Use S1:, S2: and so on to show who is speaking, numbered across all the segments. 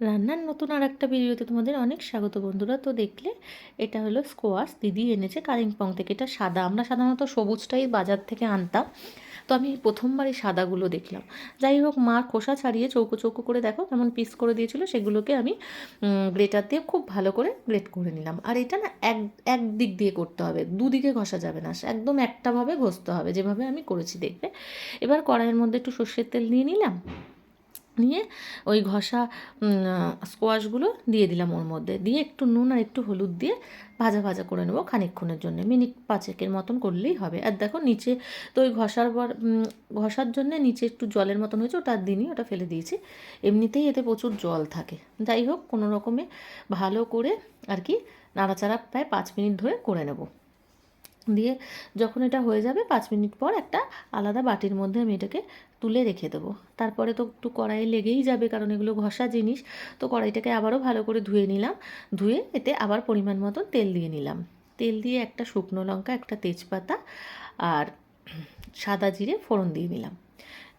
S1: রান্নার নতুন আর একটা ভিডিওতে তোমাদের অনেক স্বাগত বন্ধুরা। তো দেখলে এটা হলো স্কোয়াশ। দিদি এনেছে কালিম্পং থেকে। এটা সাদা। আমরা সাধারণত সবুজটাই বাজার থেকে আনতাম। তো আমি প্রথমবার এই সাদাগুলো দেখলাম। যাই হোক, মা খোসা ছাড়িয়ে চৌকো চৌকো করে দেখো কেমন পিস করে দিয়েছিল। সেগুলোকে আমি গ্রেটার দিয়ে খুব ভালো করে গ্রেট করে নিলাম। আর এটা না এক এক দিক দিয়ে করতে হবে। দুদিকে ঘষা যাবে না। একদম একটাভাবে ঘষতে হবে। যেভাবে আমি করেছি দেখবে। এবার কড়াইয়ের মধ্যে একটু সর্ষের তেল নিয়ে নিলাম। নিয়ে ওই ঘষা স্কোয়াশগুলো দিয়ে দিলাম ওর মধ্যে। দিয়ে একটু নুন আর একটু হলুদ দিয়ে ভাজা ভাজা করে নেব খানিকক্ষণের জন্য। মিনিট পাঁচেকের মতন করলেই হবে। আর দেখো নিচে তো ওই ঘষার পর ঘষার জন্য নিচে একটু জলের মতন হয়েছে, ওটা দিনই ওটা ফেলে দিয়েছি। এমনিতেই এতে প্রচুর জল থাকে। যাই হোক, কোনো রকমে ভালো করে আর কি নাড়াচাড়া প্রায় পাঁচ মিনিট ধরে করে নেব। দিয়ে যখন এটা হয়ে যাবে পাঁচ মিনিট পর একটা আলাদা বাটির মধ্যে আমি এটাকে তুলে রেখে দেবো। তারপরে তো একটু কড়াইয়ে লেগেই যাবে কারণ এগুলো ঘষা জিনিস। তো কড়াইটাকে আবারও ভালো করে ধুয়ে নিলাম। ধুয়ে এতে আবার পরিমাণ মতন তেল দিয়ে নিলাম। তেল দিয়ে একটা শুকনো লঙ্কা, একটা তেজপাতা আর সাদা জিরে ফোড়ন দিয়ে নিলাম।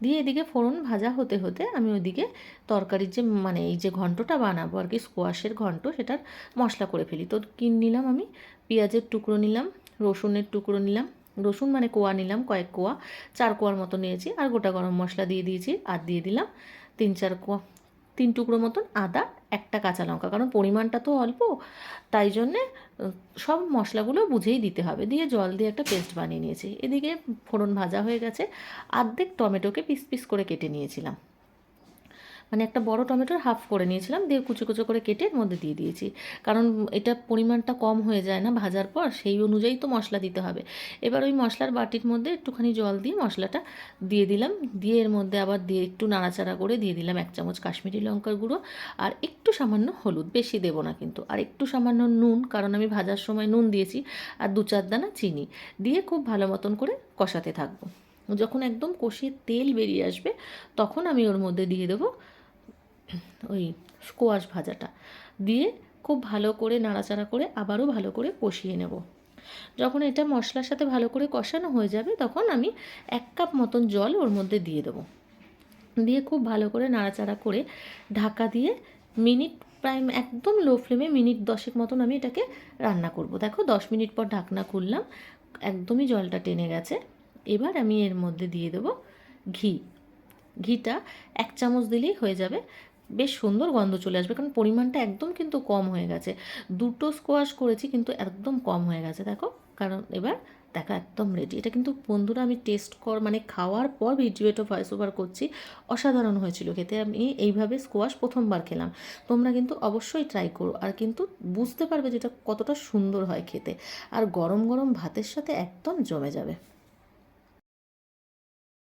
S1: দিয়ে এদিকে ফোড়ন ভাজা হতে হতে আমি ওইদিকে তরকারির যে মানে এই যে ঘন্টটা বানাবো আর কি স্কোয়াশের ঘন্ট, সেটার মশলা করে ফেলি। তো কিন নিলাম আমি, পেঁয়াজের টুকরো নিলাম রসুনের টুকরো নিলাম। রসুন মানে কোয়া নিলাম, কয়েক কোয়া। চার কোয়ার মতো নিয়েছি। আর গোটা গরম মশলা দিয়ে দিয়েছি আর দিয়ে দিলাম তিন চার কোয়া। তিন টুকরো মতন আদা, একটা কাঁচা লঙ্কা। কারণ পরিমাণটা তো অল্প, তাই জন্যে সব মশলাগুলো বুঝেই দিতে হবে। দিয়ে জল দিয়ে একটা পেস্ট বানিয়ে নিয়েছি। এদিকে ফোড়ন ভাজা হয়ে গেছে। আর্ধেক টমেটোকে পিস পিস করে কেটে নিয়েছিলাম। মানে একটা বড় টমেটোর হাফ করে নিয়েছিলাম, দিয়ে কুচো কুচো করে কেটে এর মধ্যে দিয়ে দিয়েছি। কারণ এটা পরিমাণটা কম হয়ে যায় না ভাজার পর, সেই অনুযায়ী তো মশলা দিতে হবে। এবার ওই মশলার বাটির মধ্যে একটুখানি জল দিয়ে মশলাটা দিয়ে দিলাম। দিয়ে এর মধ্যে আবার দিয়ে একটু নাড়াচাড়া করে দিয়ে দিলাম এক চামচ কাশ্মীরি লঙ্কার গুঁড়ো, আর একটু সামান্য হলুদ। বেশি দেবো না কিন্তু, আর একটু সামান্য নুন, কারণ আমি ভাজার সময় নুন দিয়েছি, আর দু চার দানা চিনি। দিয়ে খুব ভালো মতন করে কষাতে থাকব। যখন একদম কষিয়ে তেল বেরিয়ে আসবে, তখন আমি ওর মধ্যে দিয়ে দেবো ওই স্কোয়াশ ভাজাটা। দিয়ে খুব ভালো করে নাড়াচাড়া করে আবারও ভালো করে কষিয়ে নেব। যখন এটা মশলার সাথে ভালো করে কষানো হয়ে যাবে, তখন আমি এক কাপ মতন জল ওর মধ্যে দিয়ে দেবো। দিয়ে খুব ভালো করে নাড়াচাড়া করে ঢাকা দিয়ে মিনিট প্রায় একদম লো ফ্লেমে মিনিট দশেক মতন আমি এটাকে রান্না করব। দেখো দশ মিনিট পর ঢাকনা খুললাম, একদমই জলটা টেনে গেছে। এবার আমি এর মধ্যে দিয়ে দেবো ঘি। ঘিটা এক চামচ দিলেই হয়ে যাবে। বেশ সুন্দর গন্ধ চলে আসবে, কারণ পরিমাণটা একদম কিন্তু কম হয়ে গেছে। দুটো স্কোয়াশ করেছি কিন্তু একদম কম হয়ে গেছে, দেখো। কারণ এবার দেখা একদম রেডি এটা কিন্তু বন্ধুরা আমি টেস্ট কর মানে খাওয়ার পর ভিডিওটা ভয়েস ওভার করছি, অসাধারণ হয়েছিল খেতে। আমি এইভাবে স্কোয়াশ প্রথমবার খেলাম। তোমরা কিন্তু অবশ্যই ট্রাই করো আর কিন্তু বুঝতে পারবে যেটা কতটা সুন্দর হয় খেতে। আর গরম গরম ভাতের সাথে একদম জমে যাবে।